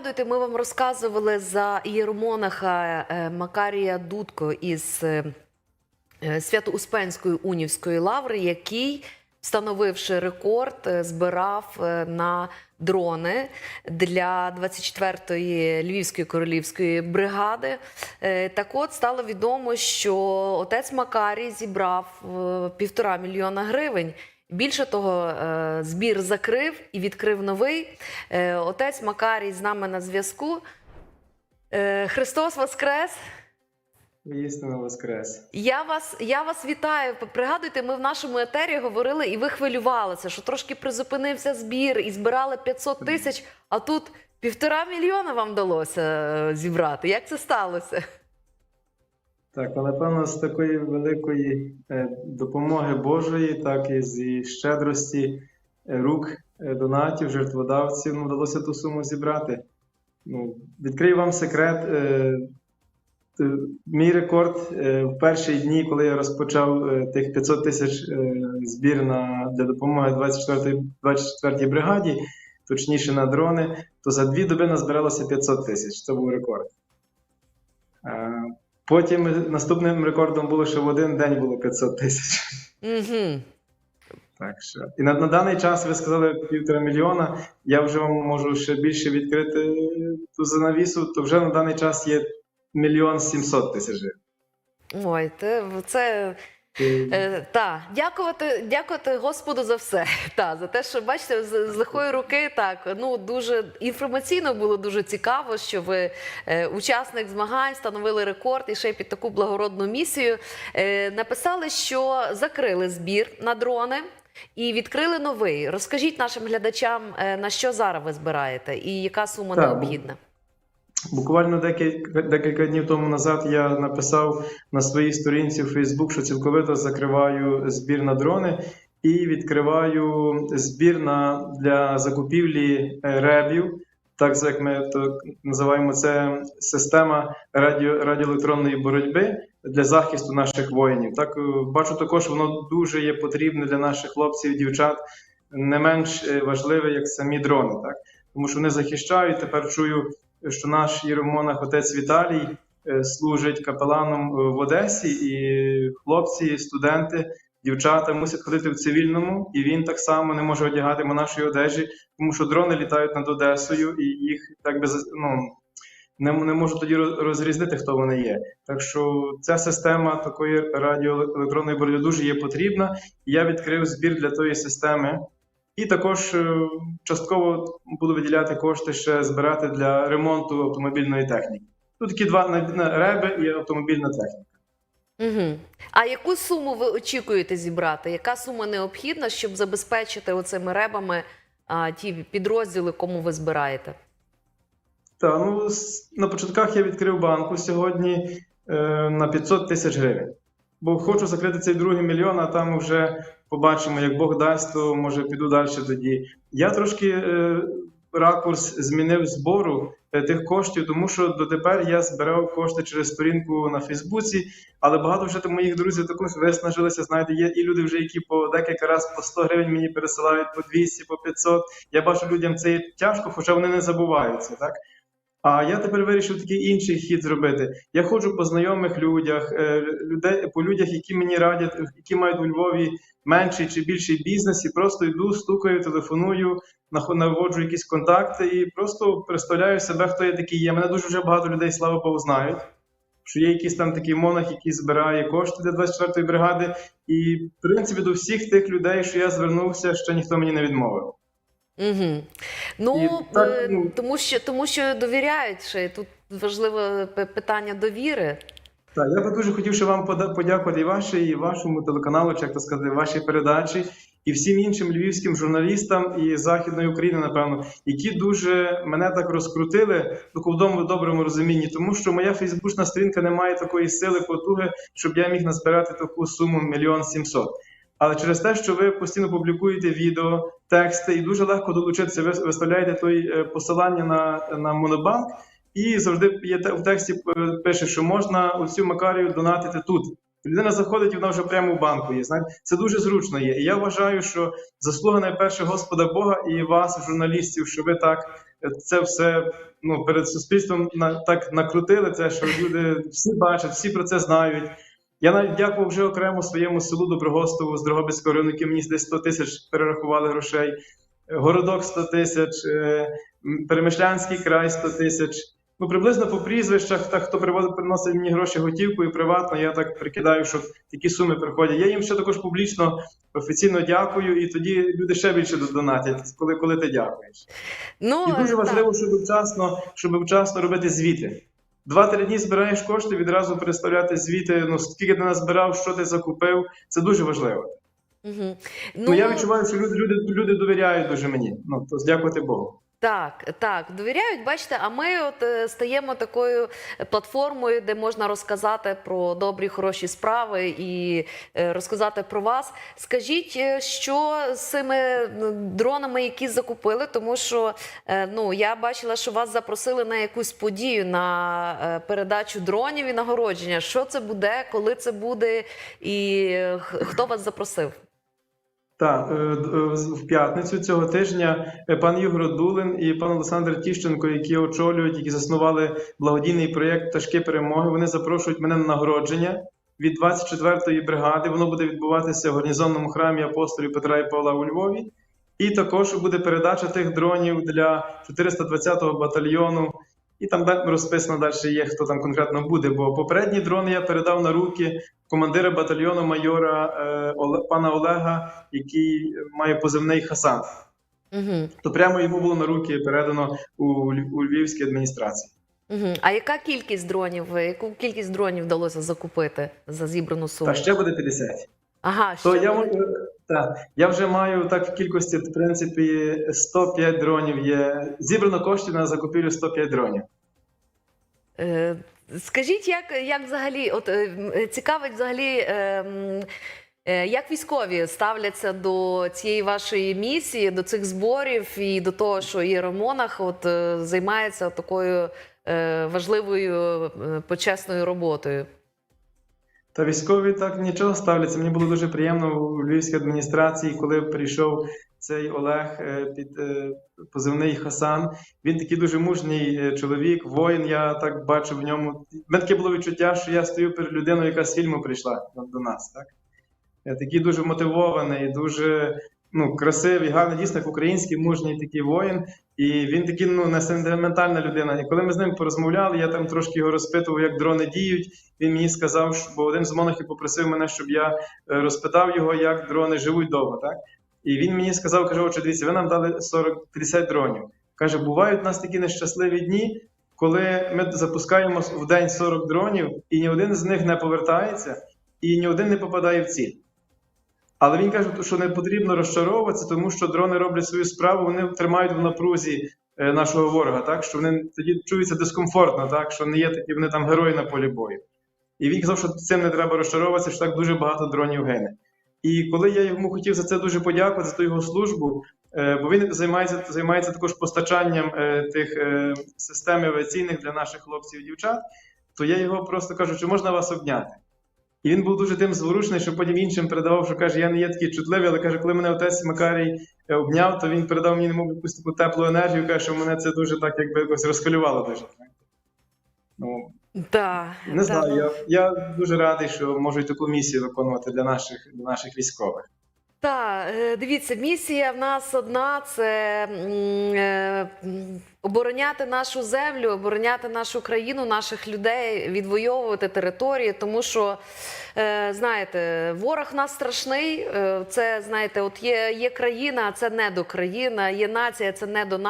пригадуєте, ми вам розказували за ієромонаха е, Макарія Дудко із е, е, Свято-Успенської унівської лаври, який, встановивши рекорд, збирав на дрони для 24-ї Львівської королівської бригади. Так от стало відомо, що отець Макарій зібрав півтора мільйона гривень. Більше того, е, збір закрив і відкрив новий. Е, Отець Макарій з нами на зв'язку. Е, Христос Воскрес! Істинно воскрес. Я вас, я вас вітаю. Пригадуйте, ми в нашому етері говорили, і ви хвилювалися, що трошки призупинився збір і збирали 500 тисяч, а тут півтора мільйона вам вдалося зібрати. Як це сталося? Так, але напевно з такої великої е, допомоги Божої, так і з щедрості е, рук е, донатів, жертводавців, ну, вдалося ту суму зібрати. Ну, відкрию вам секрет. Мій рекорд в перші дні, коли я розпочав тих 500 тисяч збір на, для допомоги 24-й 24-й бригаді, точніше на дрони, то за дві доби назбиралося 500 тисяч. Це був рекорд. Потім наступним рекордом було, що в один день було 500 тисяч. Угу. Так що. І на, на даний час ви сказали півтора мільйона. Я вже вам можу ще більше відкрити ту занавісу, то вже на даний час є мільйон сімсот тисяч. Ой, це І- Е, дякувати, дякувати Господу за все. Та, за те, що бачите, з, з лихої руки так ну дуже інформаційно було дуже цікаво, що ви е, учасник змагань встановили рекорд і ще й під таку благородну місію. Е, написали, що закрили збір на дрони. І відкрили новий. Розкажіть нашим глядачам, е, на що зараз ви збираєте і яка сума Так, необхідна. Буквально декілька, декілька днів тому назад я написав на своїй сторінці в Facebook, що цілковито закриваю збір на дрони і відкриваю збір на, для закупівлі е, ребів. Так як ми то називаємо це система радіо, радіоелектронної боротьби для захисту наших воїнів. Так е, бачу також, воно дуже є потрібне для наших хлопців і дівчат, не менш е, важливе, як самі дрони, так тому що вони захищають. Тепер чую що наш єромонах отець Віталій е, служить капеланом е, в Одесі, і хлопці, студенти, дівчата мусять ходити в цивільному, і він так само не може одягати монашої одежі, тому що дрони літають над Одесою, і їх так би ну, не, не можуть тоді роз- розрізнити, хто вони є. Так що ця система такої радіоелектронної боротьби дуже є потрібна. І я відкрив збір для тої системи. І також е, частково буду виділяти кошти ще збирати для ремонту автомобільної техніки. Тут такі два реби і автомобільна техніка. Угу. А яку суму ви очікуєте зібрати? Яка сума необхідна, щоб забезпечити оцими ребами а, ті підрозділи, кому ви збираєте? Та ну на початках я відкрив банку сьогодні е, на 500 тисяч гривень. Бо хочу закрити цей другий мільйон, а там вже побачимо, як Бог дасть, то може піду далі тоді. Я трошки е, ракурс змінив збору е, тих коштів, тому що дотепер я збирав кошти через сторінку на Фейсбуці, але багато вже моїх друзів також виснажилися. Знаєте, є і люди вже, які по декілька разів по 100 гривень мені пересилають, по 200, по 500. Я бачу, людям це тяжко, хоча вони не забуваються, так? А я тепер вирішив такий інший хід зробити. Я ходжу по знайомих людях, е, людей, по людях, які мені радять, які мають у Львові менший чи більший бізнес, і просто йду, стукаю, телефоную, наводжу якісь контакти і просто представляю себе, хто я такий є. Мене дуже вже багато людей, слава Богу, знають. Що є якийсь там такий монах, який збирає кошти для 24-ї бригади. І, в принципі, до всіх тих людей, що я звернувся, ще ніхто мені не відмовив. Угу. Ну, І так, е, ну- тому, що, тому що довіряють ще. Тут важливе питання довіри. Так, я би дуже хотів ще вам подякувати і вашій, і вашому телеканалу, чи як то сказати, вашій передачі, і всім іншим львівським журналістам і Західної України, напевно, які дуже мене так розкрутили в такому доброму розумінні, тому що моя фейсбучна сторінка не має такої сили, потуги, щоб я міг назбирати таку суму мільйон сімсот. Але через те, що ви постійно публікуєте відео, тексти, і дуже легко долучитися, ви виставляєте той е, посилання на, на Монобанк, і завжди є в тексті е, пише, що можна оцю Макарію донатити тут. Людина заходить, і вона вже прямо в банку є. Знаєте, це дуже зручно є. І я вважаю, що заслуга найперше Господа Бога і вас, журналістів, що ви так е, це все ну, перед суспільством на, так накрутили це, що люди всі бачать, всі про це знають. Я навіть дякував вже окремо своєму селу Доброгостову з Дрогобицького району, які мені десь 100 тисяч перерахували грошей. Е, Городок 100 тисяч, е, Перемишлянський край 100 тисяч. Ну, приблизно по прізвищах, так хто приводить, приносить мені гроші готівкою приватно, я так прикидаю, що такі суми приходять. Я їм ще також публічно офіційно дякую, і тоді люди ще більше донатять, коли, коли ти дякуєш. Ну, І дуже так. важливо, щоб вчасно, щоб вчасно робити звіти. Два-три дні збираєш кошти, відразу представляти звіти. Ну скільки ти назбирав, що ти закупив. Це дуже важливо. Мгм. Ну, я відчуваю, що люди, люди, люди довіряють дуже мені. Ну то дякувати Богу. Так, так, довіряють, бачите, а ми от е, стаємо такою платформою, де можна розказати про добрі, хороші справи і е, розказати про вас. Скажіть, е, що з цими дронами, які закупили, тому що ну я бачила, що вас запросили на якусь подію на передачу дронів і нагородження. Що це буде, коли це буде, і хто вас запросив? Так, е, е, в п'ятницю цього тижня е, пан Ігор Дулин і пан Олександр Тіщенко, які очолюють, які заснували благодійний проєкт Пташки перемоги. Вони запрошують мене на нагородження від 24-ї бригади. Воно буде відбуватися в гарнізонному храмі апостолів Петра і Павла у Львові. І також буде передача тих дронів для 420-го батальйону. І там розписано далі є, хто там конкретно буде. Бо попередні дрони я передав на руки командира батальйону майора е, Оле- пана Олега, який має позивний Хасан. Угу. То прямо йому було на руки передано у, у Львівській адміністрації. Угу. А яка кількість дронів? Яку кількість дронів вдалося закупити за зібрану суму? Та ще буде 50. Ага, То ще я, буде. та, я вже маю так в кількості, в принципі, 105 дронів є. Зібрано коштів на закупівлю 105 дронів. Скажіть, як, як взагалі, от е, е, цікавить взагалі, е, е, як військові ставляться до цієї вашої місії, до цих зборів і до того, що Єромонах от займається такою е, важливою е, почесною роботою? Та військові так нічого ставляться. Мені було дуже приємно у Львівській адміністрації, коли прийшов цей Олег е, під е, позивний Хасан. Він такий дуже мужній е, чоловік, воїн. Я так бачу в ньому. Мене таке було відчуття, що я стою перед людиною, яка з фільму прийшла до нас. Так? Я такий дуже мотивований, дуже ну, красивий, гарний, дійсно український мужній такий воїн. І він такий ну, не сентиментальна людина. І коли ми з ним порозмовляли, я там трошки його розпитував, як дрони діють. Він мені сказав, що бо один з монахів попросив мене, щоб я розпитав його, як дрони живуть довго. Так? І він мені сказав, каже, отже, дивіться, ви нам дали 40-50 дронів. Каже, бувають у нас такі нещасливі дні, коли ми запускаємо в день 40 дронів, і ні один з них не повертається, і ні один не попадає в ціль. Але він каже, що не потрібно розчаровуватися, тому що дрони роблять свою справу, вони тримають в напрузі е, нашого ворога, так що вони тоді чуються дискомфортно, так що не є такі, вони там герої на полі бою. І він казав, що цим не треба розчаровуватися, що так дуже багато дронів гине. І коли я йому хотів за це дуже подякувати, за ту його службу, е, бо він займається, займається також постачанням е, тих е, систем авіаційних для наших хлопців і дівчат, то я його просто кажу, чи можна вас обняти? І він був дуже тим зворушений, що потім іншим передавав, що каже, я не є такий чутливий, але каже, коли мене отець Макарій обняв, то він передав мені немов якусь таку теплу енергію, каже, що мене це дуже так якби якось розхвилювало дуже. Ну, Да, не да, знаю, я, я дуже радий, що можу таку місію виконувати для наших, для наших військових. Так, е, дивіться, місія в нас одна це е, обороняти нашу землю, обороняти нашу країну, наших людей, відвоювати території, тому що. Е, Знаєте, ворог нас страшний. Це знаєте, от є, є країна, а це не до країна, є нація, це не до нації.